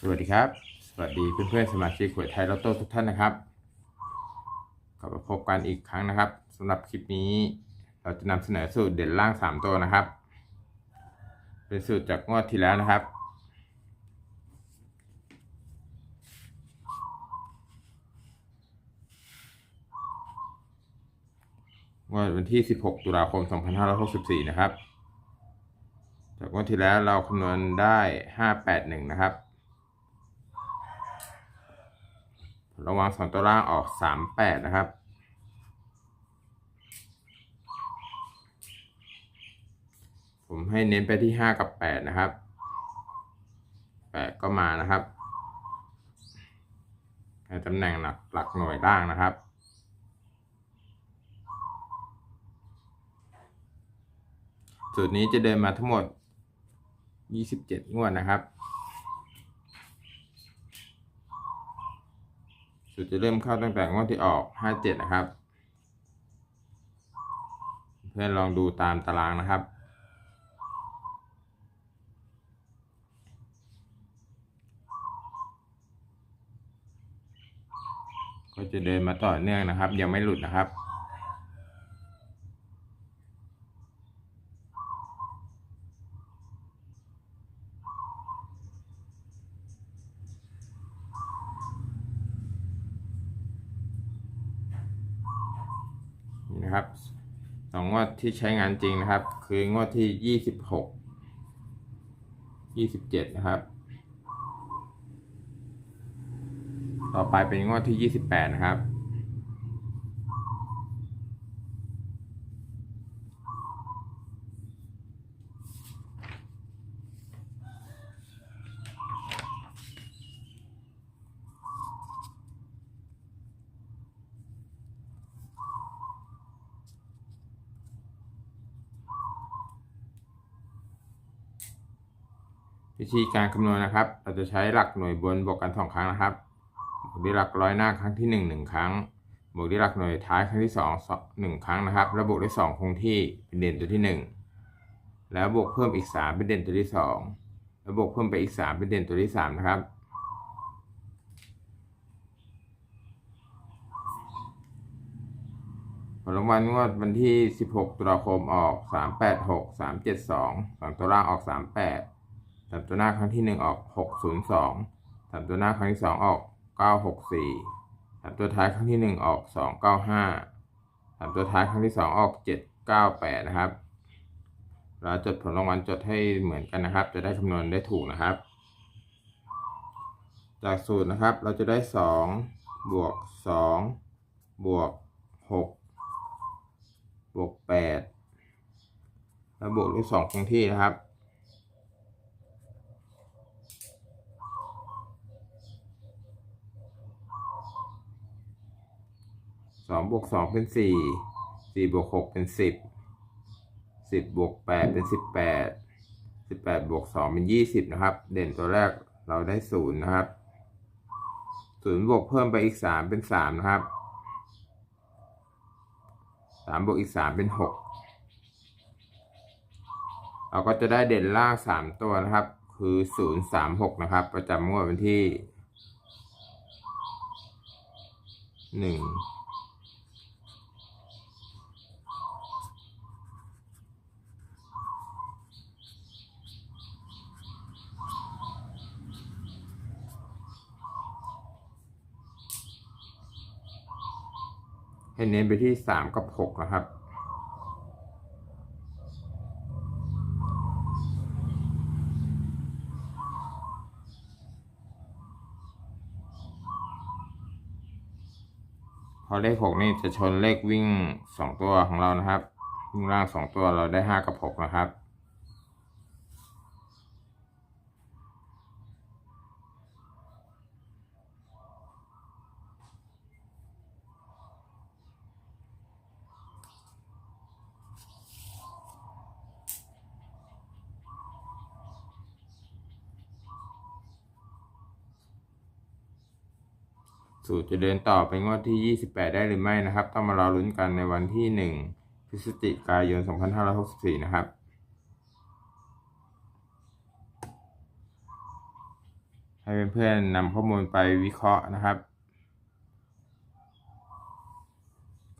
สวัสดีครับ สวัสดีเพื่อนๆสมาชิกหวยไทยลอตโต้ทุกท่านนะครับกลับมาพบกันอีกครั้งนะครับสำหรับคลิปนี้เราจะนำเสนอสูตรเด่นล่าง 3 ตัวนะครับ เป็นสูตรจากงวดที่แล้วนะครับ งวดวันที่ 16 ตุลาคม 2564 นะครับ จากงวดที่แล้วเราคำนวณได้ 581 นะครับ ระวังสองตัวล่างออก38นะครับ ผมให้เน้นไปที่5กับ8นะครับ8ก็มานะครับในตำแหน่งหลักหลักหน่วยล่างนะครับสูตรนี้จะเดินมาทั้งหมด 27 งวดนะครับ สูตรจะเริ่มเข้าตั้งแต่งวดที่ออก 57 นะครับ เพื่อนลองดูตามตารางนะครับ ก็จะเดินมาต่อเนื่องนะครับ ยังไม่หลุดนะครับ นะครับสองงวดที่ใช้งานจริงนะครับ คืองวดที่ยี่สิบหกยี่สิบเจ็ดนะครับ ต่อไปเป็นงวดที่ยี่สิบแปดนะครับ วิธีการคำนวณนะครับ เราจะใช้หลักหน่วยบนบวกกันสองครั้งนะครับบวกด้วยหลักร้อยหน้าครั้งที่หนึ่งหนึ่งครั้ง บวกด้วยหลักหน่วยท้ายครั้งที่สองหนึ่งครั้งนะครับแล้วบวกด้วยสองคงที่เป็นเด่นตัวที่หนึ่งแล้วบวกเพิ่มอีกสามเป็นเด่นตัวที่สองแล้วบวกเพิ่มไปอีกสามเป็นเด่นตัวที่สามนะครับผลรางวัลงวดวันที่ 16 ตุลาคมออก 386 372สองตัวล่างออก 38 สามตัวหน้าครั้งที่ 1 ออก 602สามตัวหน้าครั้งที่ 2 ออก 964สามตัวท้ายครั้งที่ 1 ออก 295สามตัวท้ายครั้งที่ 2 ออก 798 นะครับ เราจดผลรางวัลจดให้เหมือนกันนะครับ จะได้คำนวณได้ถูกนะครับ จากสูตรนะครับเราจะได้ 2 บวก 2 บวก 6 บวกแปดแล้วบวกด้วยสองคงที่นะครับ สองบวกสองเป็นสี่สี่บวกหกเป็นสิบสิบบวกแปดเป็นสิบแปดสิบแปดบวกสองเป็นยี่สิบนะครับ เด่นตัวแรกเราได้ศูนย์นะครับศูนย์บวกเพิ่มไปอีกสามเป็นสามนะครับสามบวกอีกสามเป็นหกเราก็จะได้เด่นล่างสามตัวนะครับ คือศูนย์สามหกนะครับ ประจำงวดวันที่หนึ่ง ให้เน้นไปที่สามกับหกนะครับ พอเลขหกนี่จะชนเลขวิ่งสองตัวของเรานะครับวิ่งล่างสองตัวเราได้ห้ากับหกนะครับ สูตรจะเดินต่อไปงวดที่ 28 ได้หรือไม่นะครับ ต้องมารอลุ้นกันในวันที่ 1 พฤศจิกายน 2564 นะครับให้เพื่อนๆนำข้อมูลไปวิเคราะห์นะครับ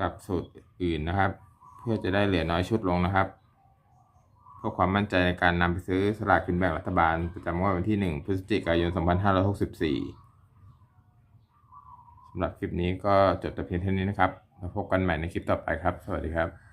กับสูตรอื่นนะครับ เพื่อจะได้เหลือน้อยชุดลงนะครับเพื่อความมั่นใจในการนำไปซื้อสลากกินแบ่งรัฐบาล ประจำงวดวันที่ 1 พฤศจิกายน 2564 สำหรับคลิปนี้ก็จบแต่เพียงเท่านี้นะครับแล้วพบกันใหม่ในคลิปต่อไปครับ สวัสดีครับ